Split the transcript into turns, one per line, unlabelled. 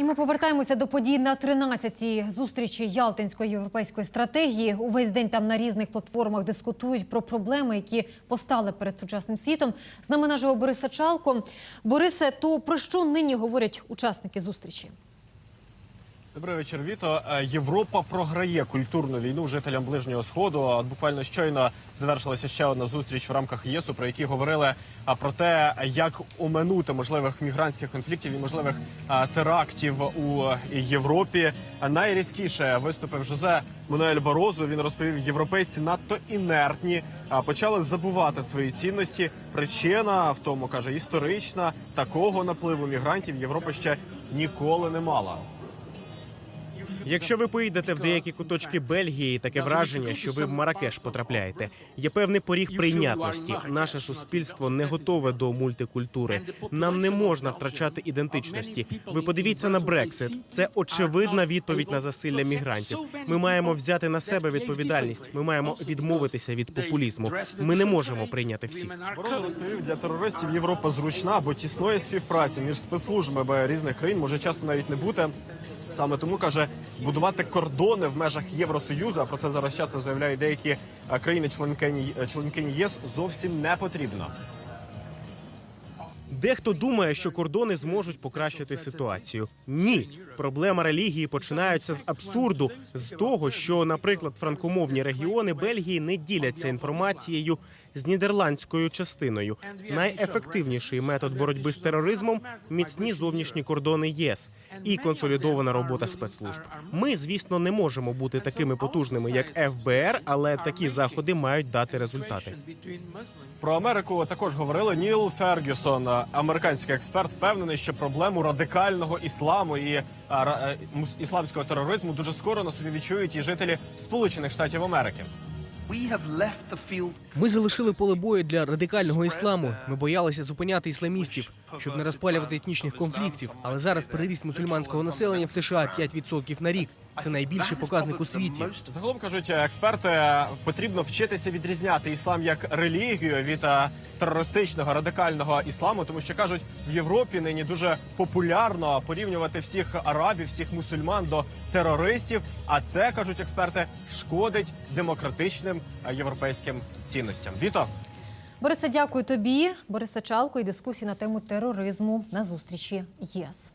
І ми повертаємося до подій на 13-й зустрічі Ялтинської європейської стратегії. Увесь день там на різних платформах дискутують про проблеми, які постали перед сучасним світом. З нами наживо Бориса Чалко. Борисе, то про що нині говорять учасники зустрічі?
Добрий вечір, Віто. Е, Європа програє культурну війну жителям ближнього сходу. Буквально щойно завершилася ще одна зустріч в рамках ЄСу, про які говорили про те, як оминути можливих мігрантських конфліктів і можливих терактів у Європі. Найрізкіше виступив Жозе Мануель Барозу. Він розповів, європейці надто інертні, почали забувати свої цінності. Причина в тому каже історична такого напливу мігрантів Європа ще ніколи не мала.
Якщо ви поїдете в деякі куточки Бельгії, таке враження, що ви в Маракеш потрапляєте. Є певний поріг прийнятності. Наше суспільство не готове до мультикультури. Нам не можна втрачати ідентичності. Ви подивіться на Брексит. Це очевидна відповідь на засилля мігрантів. Ми маємо взяти на себе відповідальність. Ми маємо відмовитися від популізму. Ми не можемо прийняти всіх.
Розповів, для терористів Європа зручна, бо тісної співпраці між спецслужбами різних країн може часто навіть не бути. Саме тому каже, будувати кордони в межах Євросоюзу, а про це зараз часто заявляють деякі країни-членкині членкині ЄС, зовсім не потрібно.
Дехто думає, що кордони зможуть покращити ситуацію. Ні, проблема релігії починається з абсурду, з того, що, наприклад, франкомовні регіони Бельгії не діляться інформацією з нідерландською частиною. Найефективніший метод боротьби з тероризмом міцні зовнішні кордони ЄС і консолідована робота спецслужб. Ми, звісно, не можемо бути такими потужними, як ФБР, але такі заходи мають дати результати.
Про Америку також говорили Ніл Фергюсон, американський експерт, впевнений, що проблему радикального ісламу і е, мус- ісламського тероризму дуже скоро на собі відчують і жителі Сполучених Штатів Америки.
Ми залишили поле бою для радикального ісламу. Ми боялися зупиняти ісламістів, щоб не розпалювати етнічних конфліктів. Але зараз приріст мусульманського населення в США 5% на рік. Це найбільший показник у світі.
Загалом кажуть експерти, потрібно вчитися відрізняти іслам як релігію від е, терористичного радикального ісламу, тому що кажуть, в Європі нині дуже популярно порівнювати всіх арабів, всіх мусульман до терористів. А це кажуть експерти, шкодить демократичним е, європейським цінностям. Віто.
Борисе, дякую тобі. Бориса Чалко і дискусії на тему тероризму на зустрічі ЄС.